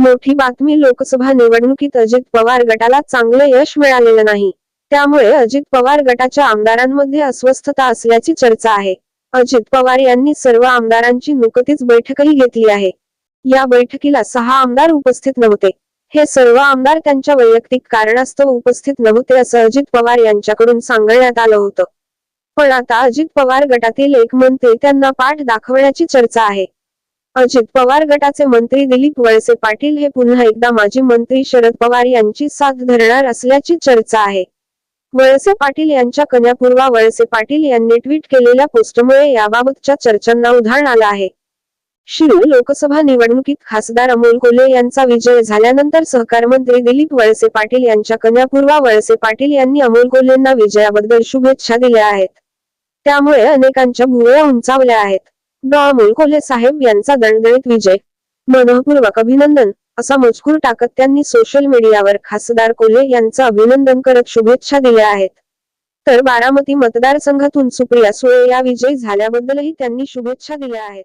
मोठी बातमी लोकसभा निवडणुकीत अजित पवार गटाला चांगलं यश मिळालेलं नाही. त्यामुळे अजित पवार गटाच्या आमदारांमध्ये अस्वस्थता असल्याची चर्चा आहे. अजित पवार यांनी सर्व आमदारांची नुकतीच बैठकही घेतली आहे. या बैठकीला सहा आमदार उपस्थित नव्हते. हे सर्व आमदार त्यांच्या वैयक्तिक कारणास्तव उपस्थित नव्हते असं अजित पवार यांच्याकडून सांगण्यात आलं होतं. पण आता अजित पवार गटातील एक मंत्री त्यांना पाठ दाखवण्याची चर्चा आहे. अजित पवार गटाचे मंत्री दिलीप वळसे पाटील हे पुन्हा एकदा माजी मंत्री शरद पवार यांची साथ धरणार असल्याची चर्चा आहे. वळसे पाटील यांच्या कन्यापूर्वा वळसे पाटील यांनी ट्विट केलेल्या पोस्टमुळे याबाबतच्या चर्चांना उधाण आलं आहे. शिरूर लोकसभा निवडणुकीत खासदार अमोल कोल्हे यांचा विजय झाल्यानंतर सहकार मंत्री दिलीप वळसे पाटील यांच्या कन्यापूर्वा वळसे पाटील यांनी अमोल कोल्हेंना विजयाबद्दल शुभेच्छा दिल्या आहेत. त्यामुळे अनेकांच्या भुवया उंचावल्या आहेत. डॉ अमोल कोल्हे साहेब यांचा दणदणीत विजय. मनःपूर्वक अभिनंदन असा मजकूर टाकत त्यांनी सोशल मीडियावर खासदार कोल्हे यांचं अभिनंदन करत शुभेच्छा दिल्या आहेत. तर बारामती मतदारसंघातून सुप्रिया सुळे या विजयी झाल्याबद्दलही त्यांनी शुभेच्छा दिल्या आहेत.